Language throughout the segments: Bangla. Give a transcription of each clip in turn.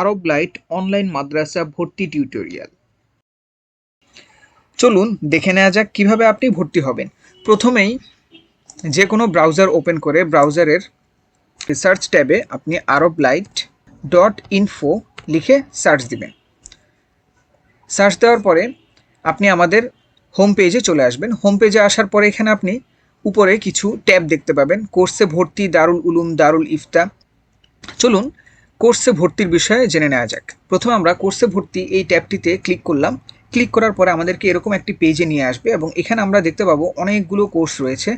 আরব লাইট অনলাইন মাদ্রাসা ভর্তি টিউটোরিয়াল। চলুন দেখে নেওয়া যাক কীভাবে আপনি ভর্তি হবেন। প্রথমেই যে কোনো ব্রাউজার ওপেন করে ব্রাউজারের সার্চ ট্যাবে আপনি আরব লাইট ডট ইনফো লিখে সার্চ দিবেন। সার্চ দেওয়ার পরে আপনি আমাদের হোম পেজে চলে আসবেন। হোম পেজে আসার পরে এখানে আপনি উপরে কিছু ট্যাব দেখতে পাবেন। কোর্সে ভর্তি, দারুল উলুম, দারুল ইফতা। চলুন কোর্সে ভর্তির বিষয়ে জেনে নেওয়া যাক। প্রথমে আমরা কোর্সে ভর্তি এই ট্যাবটিতে ক্লিক করলাম। ক্লিক করার পরে আমাদেরকে এরকম একটি পেজে নিয়ে আসবে এবং এখানে আমরা দেখতে পাবো অনেকগুলো কোর্স রয়েছে।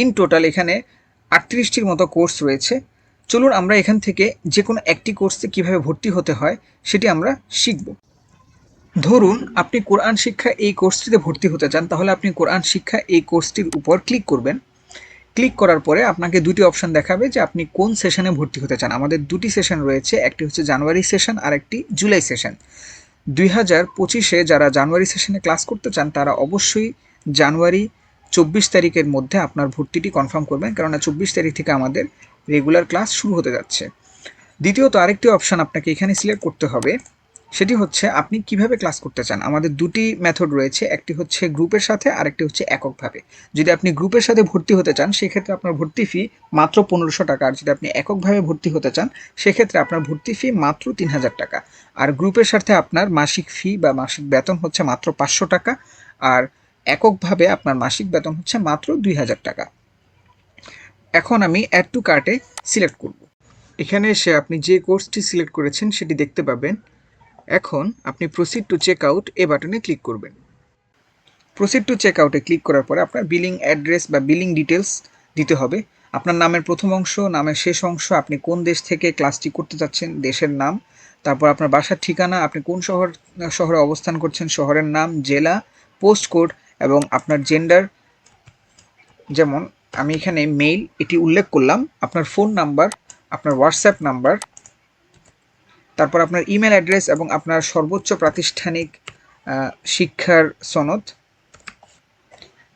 ইন টোটাল এখানে আটত্রিশটির মতো কোর্স রয়েছে। চলুন আমরা এখান থেকে যে কোনো একটি কোর্সে কীভাবে ভর্তি হতে হয় সেটি আমরা শিখব। ধরুন আপনি কোরআন শিক্ষা এই কোর্সটিতে ভর্তি হতে চান, তাহলে আপনি কোরআন শিক্ষা এই কোর্সটির উপর ক্লিক করবেন। ক্লিক করার পরে আপনাকে দুটি অপশন দেখাবে যে আপনি কোন সেশনে ভর্তি হতে চান। আমাদের দুটি সেশন রয়েছে, একটি হচ্ছে জানুয়ারি সেশন আর একটি জুলাই সেশন দুই হাজার পঁচিশে যারা জানুয়ারি সেশনে ক্লাস করতে চান, তারা অবশ্যই জানুয়ারি চব্বিশ তারিখের মধ্যে আপনার ভর্তিটি কনফার্ম করবেন, কেননা চব্বিশ তারিখ থেকে আমাদের রেগুলার ক্লাস শুরু হতে যাচ্ছে। দ্বিতীয়ত আরেকটি অপশান আপনাকে এখানে সিলেক্ট করতে হবে। সেটি হচ্ছে আপনি কীভাবে ক্লাস করতে চান। আমাদের দুটি মেথড রয়েছে, একটি হচ্ছে গ্রুপের সাথে আর একটি হচ্ছে এককভাবে। যদি আপনি গ্রুপের সাথে ভর্তি হতে চান, সেক্ষেত্রে আপনার ভর্তি ফি মাত্র পনেরোশো টাকা। আর যদি আপনি এককভাবে ভর্তি হতে চান, সেক্ষেত্রে আপনার ভর্তি ফি মাত্র তিন হাজার টাকা। আর গ্রুপের সাথে আপনার মাসিক ফি বা মাসিক বেতন হচ্ছে মাত্র পাঁচশো টাকা। আর এককভাবে আপনার মাসিক বেতন হচ্ছে মাত্র দুই হাজার টাকা। এখন আমি অ্যাড টু কার্টে সিলেক্ট করব। এখানে এসে আপনি যে কোর্সটি সিলেক্ট করেছেন, সেটি দেখতে পাবেন। এখন আপনি প্রসিড টু চেক আউট এ বাটনে ক্লিক করবেন। প্রসিড টু চেক আউটে ক্লিক করার পরে আপনার বিলিং অ্যাড্রেস বা বিলিং ডিটেলস দিতে হবে। আপনার নামের প্রথম অংশ, নামের শেষ অংশ, আপনি কোন দেশ থেকে ক্লাসটি করতে চাচ্ছেন দেশের নাম, তারপর আপনার বাসার ঠিকানা, আপনি কোন শহর, শহরে অবস্থান করছেন, শহরের নাম, জেলা পোস্ট কোড এবং আপনার জেন্ডার যেমন আমি এখানে মেইল এটি উল্লেখ করলাম, আপনার ফোন নাম্বার আপনার হোয়াটসঅ্যাপ নাম্বার তারপর আপনার ইমেল অ্যাড্রেস এবং আপনার সর্বোচ্চ প্রাতিষ্ঠানিক শিক্ষার সনদ।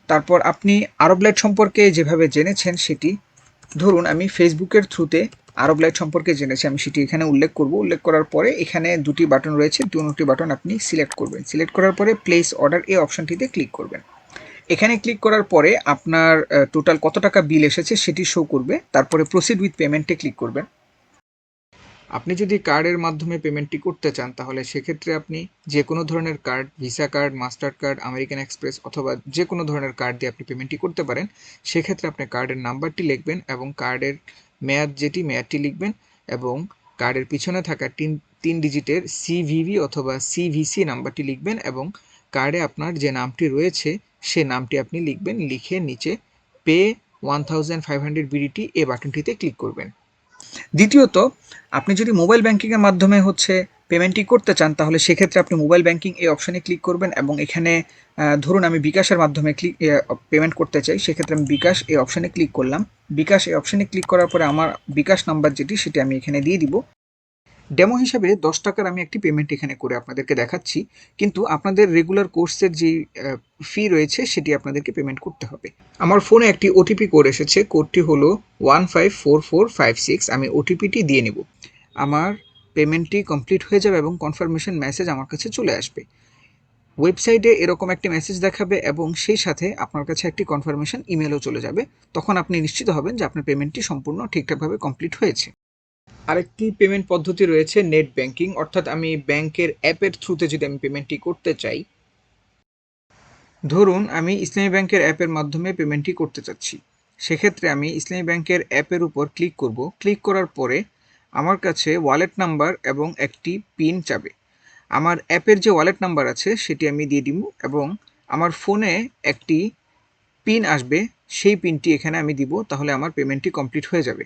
তারপর আপনি আরব লাইট সম্পর্কে যেভাবে জেনেছেন সেটি, ধরুন আমি ফেসবুকের থ্রুতে আরব লাইট সম্পর্কে জেনেছি, আমি সেটি এখানে উল্লেখ করব। উল্লেখ করার পরে এখানে দুটি বাটন রয়েছে দুটি বাটন আপনি সিলেক্ট করবেন। সিলেক্ট করার পরে প্লেস অর্ডার এই অপশনটিতে ক্লিক করবেন। এখানে ক্লিক করার পরে আপনার টোটাল কত টাকা বিল এসেছে সেটি শো করবে। তারপরে প্রসিড উইথ পেমেন্টে ক্লিক করবেন। আপনি যদি কার্ডের মাধ্যমে পেমেন্টটি করতে চান, তাহলে সেক্ষেত্রে আপনি যে কোনো ধরনের card Visa card Mastercard American Express অথবা যে কোনো ধরনের কার্ড দিয়ে আপনি পেমেন্টটি করতে পারেন, সেক্ষেত্রে আপনি কার্ডের নাম্বারটি লিখবেন এবং কার্ডের মেয়াদ যেটি, মেয়াদটি লিখবেন এবং কার্ডের পিছনে থাকা তিন তিন ডিজিটের সিভিভি অথবা সিভিসি নাম্বারটি লিখবেন এবং কার্ডে আপনার যে নামটি রয়েছে, সে নামটি আপনি লিখবেন, লিখে নিচে pay one thousand five hundred BDT এ বাটনটিতে ক্লিক করবেন। দ্বিতীয়ত, আপনি যদি মোবাইল ব্যাংকিংয়ের মাধ্যমে হচ্ছে পেমেন্টটি করতে চান, তাহলে সেক্ষেত্রে আপনি মোবাইল ব্যাংকিং এই অপশানে ক্লিক করবেন এবং এখানে ধরুন আমি বিকাশের মাধ্যমে ক্লিক পেমেন্ট করতে চাই, সেক্ষেত্রে আমি বিকাশ এই অপশানে ক্লিক করলাম। বিকাশ এই অপশানে ক্লিক করার পরে আমার বিকাশ নাম্বার যেটি, সেটি আমি এখানে দিয়ে দিব। ডেমো হিসাবে দশ টাকার আমি একটি পেমেন্ট এখানে করে আপনাদেরকে দেখাচ্ছি। কিন্তু আপনাদের রেগুলার কোর্সের যে ফি রয়েছে, সেটি আপনাদেরকে পেমেন্ট করতে হবে। আমার ফোনে একটি ওটিপি কোড এসেছে। কোডটি হলো one five four four five six আমি ওটিপিটি দিয়ে নেব। আমার পেমেন্টটি কমপ্লিট হয়ে যাবে এবং কনফার্মেশন মেসেজ আমার কাছে চলে আসবে। ওয়েবসাইটে এরকম একটি মেসেজ দেখাবে এবং সেই সাথে আপনার কাছে একটি কনফার্মেশন ইমেলও চলে যাবে। তখন আপনি নিশ্চিত হবেন যে আপনার পেমেন্টটি সম্পূর্ণ ঠিকঠাকভাবে কমপ্লিট হয়েছে। আরেকটি পেমেন্ট পদ্ধতি রয়েছে নেট ব্যাংকিং অর্থাৎ আমি ব্যাংকের অ্যাপের থ্রুতে যদি আমি পেমেন্টটি করতে চাই, ধরুন আমি ইসলামী ব্যাংকের অ্যাপের মাধ্যমে পেমেন্টটি করতে চাচ্ছি। সেক্ষেত্রে আমি ইসলামী ব্যাংকের অ্যাপের উপর ক্লিক করব। ক্লিক করার পরে আমার কাছে ওয়ালেট নাম্বার এবং একটি পিন চাবে। আমার অ্যাপের যে ওয়ালেট নাম্বার আছে, সেটি আমি দিয়ে দিব এবং আমার ফোনে একটি পিন আসবে। সেই পিনটি এখানে আমি দিব, তাহলে আমার পেমেন্টটি কমপ্লিট হয়ে যাবে।